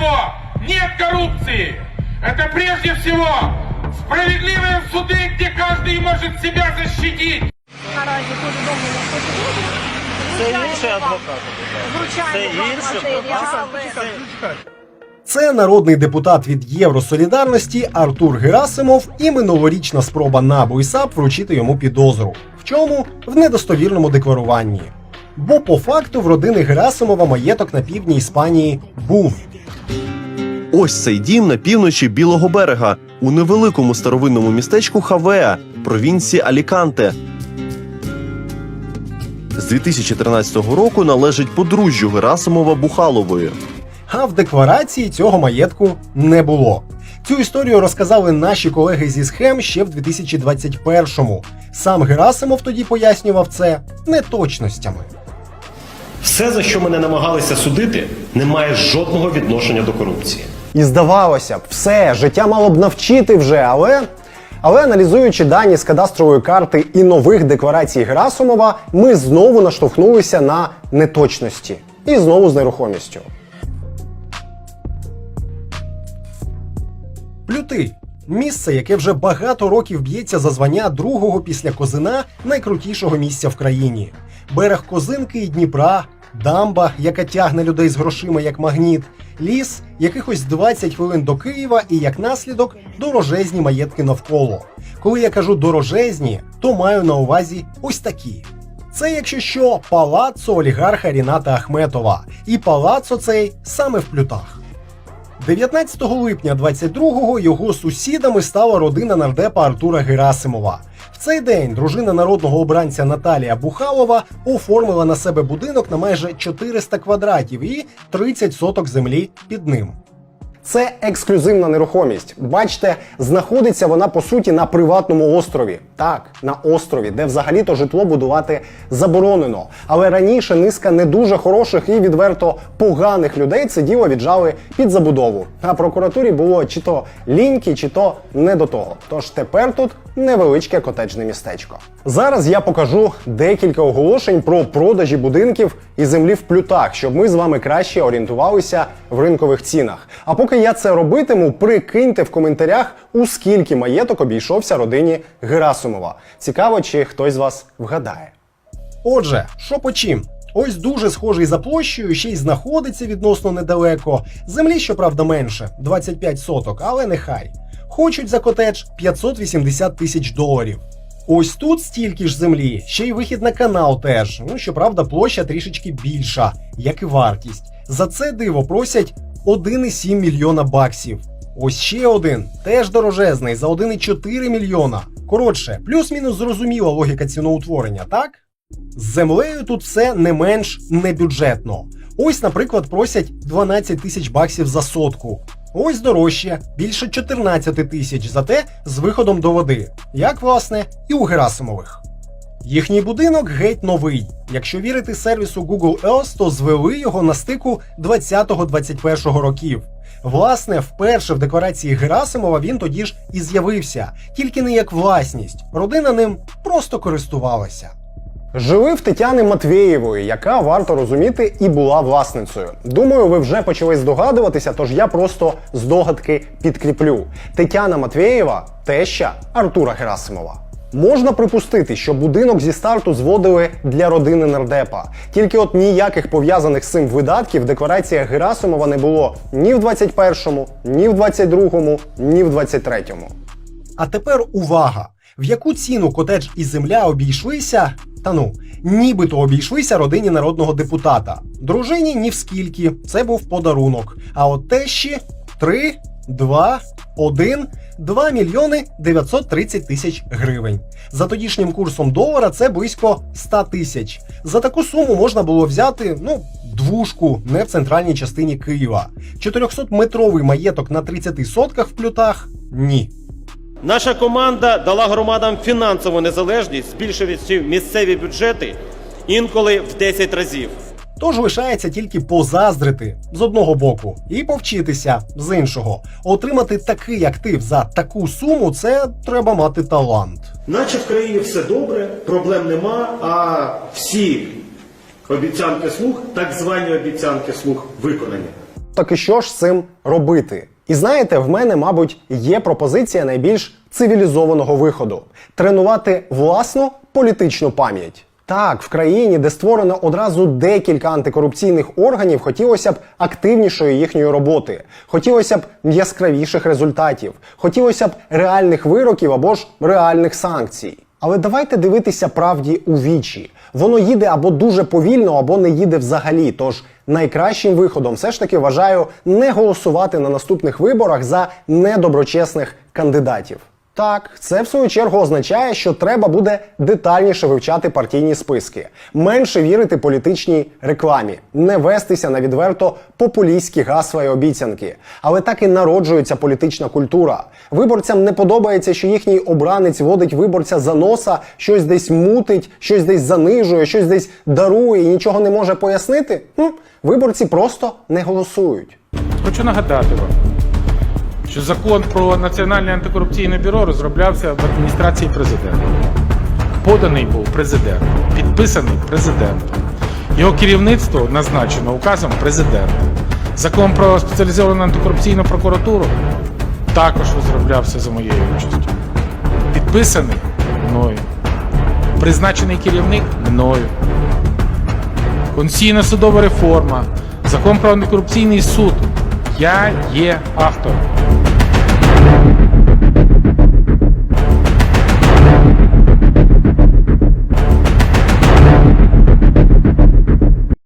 всего нет коррупции. Это прежде всего справедливые суды, где каждый может себя защитить. Наразі повідомлення про підозру. Це Звичайно, інший вам- адвокат. Звичайно, Це вам інший матеріали. Це народний депутат від Євросолідарності Артур Герасимов і минулорічна спроба НАБУ і САП вручити йому підозру. В чому? В недостовірному декларуванні. Бо по факту в родини Герасимова маєток на півдні Іспанії був. Ось цей дім на півночі Білого берега у невеликому старовинному містечку Хавеа, провінції Аліканте. З 2013 року належить подружжю Герасимова Бухалової. А в декларації цього маєтку не було. Цю історію розказали наші колеги зі схем ще в 2021-му. Сам Герасимов тоді пояснював це неточностями. Все, за що мене намагалися судити, не має жодного відношення до корупції. І здавалося б, все, життя мало б навчити вже, але. Але аналізуючи дані з кадастрової карти і нових декларацій Герасумова, ми знову наштовхнулися на неточності. І знову з нерухомістю. Плюти місце, яке вже багато років б'ється за звання другого після Козина найкрутішого місця в країні. Берег Козинки і Дніпра, дамба, яка тягне людей з грошима як магніт, ліс, якихось 20 хвилин до Києва і як наслідок дорожезні маєтки навколо. Коли я кажу дорожезні, то маю на увазі ось такі. Це, якщо що, палаццо олігарха Ріната Ахметова. І палаццо цей саме в плютах. 19 липня 22-го його сусідами стала родина нардепа Артура Герасимова. Цей день дружина народного обранця Наталія Бухалова оформила на себе будинок на майже 400 квадратів і 30 соток землі під ним. Це ексклюзивна нерухомість. Бачите, знаходиться вона по суті на приватному острові. Так, на острові, де взагалі-то житло будувати заборонено. Але раніше низка не дуже хороших і відверто поганих людей це діло віджали під забудову. А прокуратурі було чи то ліньки, чи то не до того. Тож тепер тут невеличке котеджне містечко. Зараз я покажу декілька оголошень про продажі будинків і землі в плютах, щоб ми з вами краще орієнтувалися в ринкових цінах. А поки я це робитиму, прикиньте в коментарях, у скільки маєток обійшовся родині Герасимова. Цікаво, чи хтось з вас вгадає. Отже, що по чим? Ось дуже схожий за площею, ще й знаходиться відносно недалеко. Землі, щоправда, менше 25 соток, але нехай. Хочуть за котедж 580 тисяч доларів. Ось тут стільки ж землі, ще й вихід на канал теж. Ну, щоправда, площа трішечки більша, як і вартість. За це диво просять 1,7 мільйона баксів. Ось ще один, теж дорожезний, за 1,4 мільйона. Коротше, плюс-мінус зрозуміла логіка ціноутворення, так? З землею тут все не менш небюджетно. Ось, наприклад, просять 12 тисяч баксів за сотку. Ось дорожче, більше 14 тисяч, зате з виходом до води, як власне і у Герасимових. Їхній будинок геть новий. Якщо вірити сервісу Google Earth, то звели його на стику 20-21 років. Власне, вперше в декларації Герасимова він тоді ж і з'явився, тільки не як власність. Родина ним просто користувалася. Жили в Тетяни Матвєєвої, яка варто розуміти і була власницею. Думаю, ви вже почали здогадуватися, тож я просто здогадки підкріплю. Тетяна Матвєєва теща Артура Герасимова. Можна припустити, що будинок зі старту зводили для родини нардепа. Тільки от ніяких пов'язаних з цим видатків в деклараціях Герасимова не було ні в 21-му, ні в 22-му, ні в 23-му. А тепер увага! В яку ціну котедж і земля обійшлися? Та ну, нібито обійшлися родині народного депутата. Дружині ні в скільки, це був подарунок. А от тещі 3, 2, 1, 2 мільйони 930 тисяч гривень. За тодішнім курсом долара це близько 100 тисяч. За таку суму можна було взяти, ну, двушку не в центральній частині Києва. 400-метровий маєток на 30 сотках в плютах ні. Наша команда дала громадам фінансову незалежність, збільшуючи місцеві бюджети інколи в 10 разів. Тож лишається тільки позаздрити з одного боку і повчитися з іншого. Отримати такий актив за таку суму це треба мати талант. Наче в країні все добре, проблем нема, а всі обіцянки слуг, так звані обіцянки слуг, виконані. Так і що ж з цим робити? І знаєте, в мене, мабуть, є пропозиція найбільш цивілізованого виходу тренувати власну політичну пам'ять. Так, в країні, де створено одразу декілька антикорупційних органів, хотілося б активнішої їхньої роботи, хотілося б яскравіших результатів, хотілося б реальних вироків або ж реальних санкцій. Але давайте дивитися правді у вічі. Воно їде або дуже повільно, або не їде взагалі. Тож найкращим виходом все ж таки вважаю не голосувати на наступних виборах за недоброчесних кандидатів. Так, це в свою чергу означає, що треба буде детальніше вивчати партійні списки, менше вірити політичній рекламі, не вестися на відверто популістські гасла і обіцянки. Але так і народжується політична культура. Виборцям не подобається, що їхній обранець водить виборця за носа, щось десь мутить, щось десь занижує, щось десь дарує і нічого не може пояснити. Хм, виборці просто не голосують. Хочу нагадати вам, що закон про Національне антикорупційне бюро розроблявся в адміністрації президента. Поданий був президентом, підписаний президентом. Його керівництво назначено указом президента. Закон про спеціалізовану антикорупційну прокуратуру також розроблявся за моєю участю. Підписаний мною. Призначений керівник мною. Конституційна судова реформа, закон про антикорупційний суд. Я є автором.